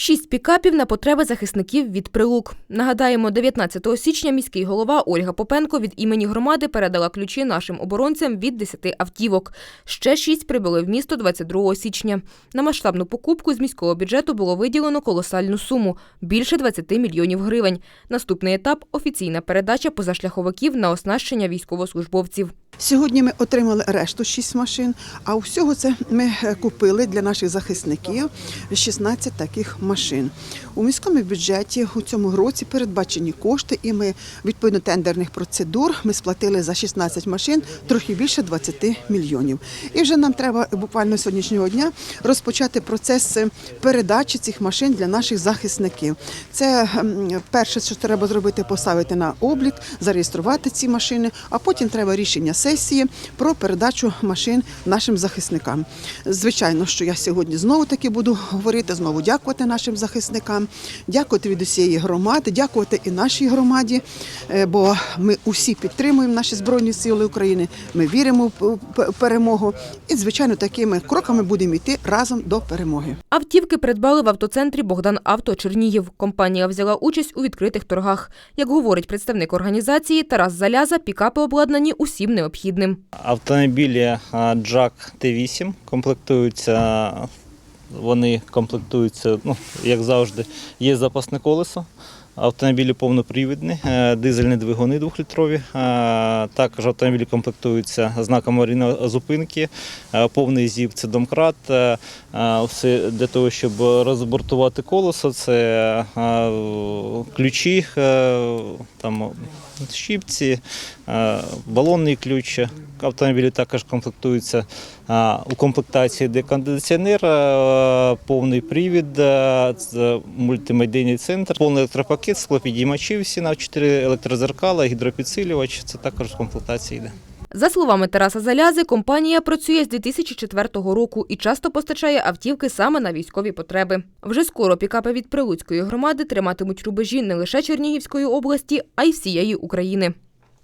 Шість пікапів на потреби захисників від прилук. Нагадаємо, 19 січня міський голова Ольга Попенко від імені громади передала ключі нашим оборонцям від 10 автівок. Ще шість прибули в місто 22 січня. На масштабну покупку з міського бюджету було виділено колосальну суму – більше 20 мільйонів гривень. Наступний етап – офіційна передача позашляховиків на оснащення військовослужбовців. Сьогодні ми отримали решту 6 машин, а всього це ми е, купили для наших захисників 16 таких машин. У міському бюджеті у цьому році передбачені кошти, і ми відповідно тендерних процедур ми сплатили за 16 машин трохи більше 20 мільйонів. І вже нам треба буквально сьогоднішнього дня розпочати процес е, передачі цих машин для наших захисників. Це перше, що треба зробити, поставити на облік, зареєструвати ці машини, а потім треба рішення сесії про передачу машин нашим захисникам. Звичайно, що я сьогодні знову таки буду говорити, знову дякувати нашим захисникам, дякувати від усієї громади, дякувати і нашій громаді, е, бо ми усі підтримуємо наші збройні сили України. Ми віримо в перемогу, і звичайно, такими кроками будемо йти разом до перемоги. Автівки придбали в автоцентрі «Богдан Авто» Чернігів. Компанія взяла участь у відкритих торгах. Як говорить представник організації Тарас Заляза, пікапи обладнані усім необхідним. Автомобілі а, Jack T8 комплектуються, вони комплектуються, ну, як завжди, є запасне колесо. Автомобілі повнопривідні, е, дизельні двигуни двохлітрові. Е, Також автомобілі комплектуються знаком аварійної зупинки, е, повний зіп це домкрат. Все для того, щоб розбортувати колесо, це ключі, там щіпці, балонний ключ. Автомобілі також комплектуються у комплектації де кондиціонер, повний привід, мультимедійний центр, повний електропакет, склопідіймачі всі на 4 електрозеркала, гідропідсилювач. Це також в комплектації йде. За словами Тараса Залязи, компанія працює з 2004 року і часто постачає автівки саме на військові потреби. Вже скоро пікапи від Прилуцької громади триматимуть рубежі не лише Чернігівської області, а й всієї України.